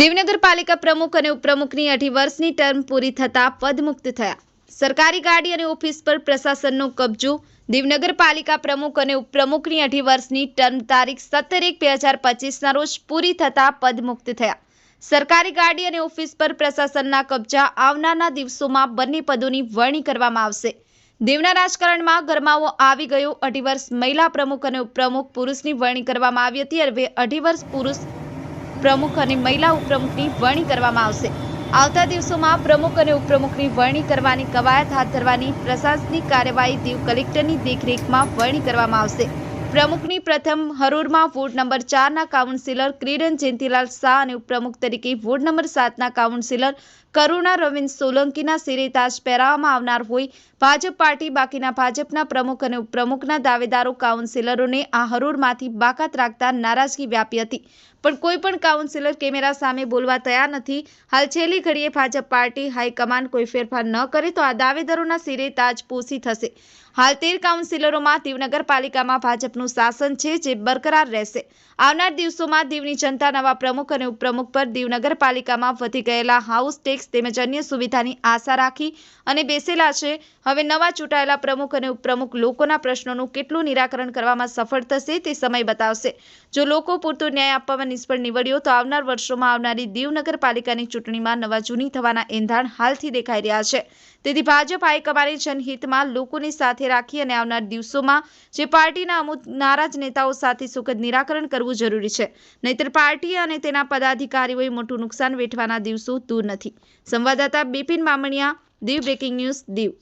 દેવનગર પ્રમુખ અને ઉપપ્રમુખની અઢી વર્ષની ટર્મ પૂરી થતાં પદમુક્ત થયા. સરકારી ગાડી અને ઓફિસ પર પ્રશાસનનો કબજો, દેવનગર પ્રમુખ અને ઉપપ્રમુખની અઢી વર્ષની ટર્મ તારીખ સત્તર એક બે હજાર પચીસના રોજ પૂરી થતાં પદમુક્ત થયા. સરકારી ગાડી અને ઓફિસ પર પ્રશાસનના કબજા આવનારના દિવસોમાં બંને પદોની વરણી કરવામાં આવશે. દેવના રાજકારણમાં ગરમાવો આવી ગયો. અઢી વર્ષ મહિલા પ્રમુખ અને ઉપપ્રમુખ પુરુષની વરણી કરવામાં આવી હતી. હવે અઢી વર્ષ પુરુષ પ્રમુખ અને મહિલા ઉપપ્રમુખની વરણી કરવામાં આવશે. આવતા દિવસોમાં પ્રમુખ અને ઉપપ્રમુખની વરણી કરવાની કવાયત હાથ ધરવાની પ્રશાસનિક કાર્યવાહી દીવ કલેક્ટરની દેખરેખમાં વરણી કરવામાં આવશે. પ્રમુખની પ્રથમ હરોરમાં વોર્ડ નંબર ચારના કાઉન્સિલર ક્રીડન જયંતિલાલ શાહ અને ઉપપ્રમુખ તરીકે વોર્ડ નંબર સાતના કાઉન્સિલર કરુણા રવિન્દ સોલંકીના સિરે તાજ પહેરાવવામાં આવનાર હોય ભાજપ પાર્ટી, બાકીના ભાજપના પ્રમુખ અને ઉપપ્રમુખના દાવેદારો, કાઉન્સિલરોને આ હરોળમાંથી બાકાત રાખતા નારાજગી વ્યાપી હતી. પણ કોઈ પણ કાઉન્સિલર કેમેરા સામે બોલવા તૈયાર નથી. હાલ છેલ્લી ઘડીએ ભાજપ પાર્ટી, હાઈકમાન્ડ કોઈ ફેરફાર ન કરે તો આ દાવેદારોના સિરે તાજ પોસી થશે. હાલ તેર કાઉન્સિલરોમાં દીવ નગરપાલિકામાં ભાજપનું શાસન છે જે બરકરાર રહેશે. આવનાર દિવસોમાં દીવની જનતા નવા પ્રમુખ અને ઉપપ્રમુખ પર દીવ નગરપાલિકામાં વધી ગયેલા હાઉસ ટેક્સ તેમજ અન્ય સુવિધાની આશા રાખી અને બેસેલા છે. હવે નવા ચૂંટાયેલા પ્રમુખ અને ઉપપ્રમુખ લોકોના પ્રશ્નોનું કેટલું નિરાકરણ કરવામાં સફળ થશે તે સમય બતાવશે. જો લોકો પૂરતો ન્યાય આપવામાં નિષ્ફળ નીવડ્યો તો આવનાર વર્ષોમાં આવનારી દીવ નગરપાલિકાની ચૂંટણીમાં નવા જૂની થવાના એંધાણ હાલથી દેખાઈ રહ્યા છે. તેથી ભાજપ હાઈકમાન્ડે જનહિતમાં લોકોની સાથે રાખી અને આવનાર દિવસોમાં જે પાર્ટીના અમુક નારાજ નેતાઓ સાથે સુખદ નિરાકરણ કરવું જરૂરી છે. નહીતર પાર્ટી અને તેના પદાધિકારીઓએ મોટું નુકસાન વેઠવાના દિવસો દૂર નથી. સંવાદદાતા બિપિન મામણિયા, દીવ બ્રેકિંગ ન્યૂઝ, દીવ.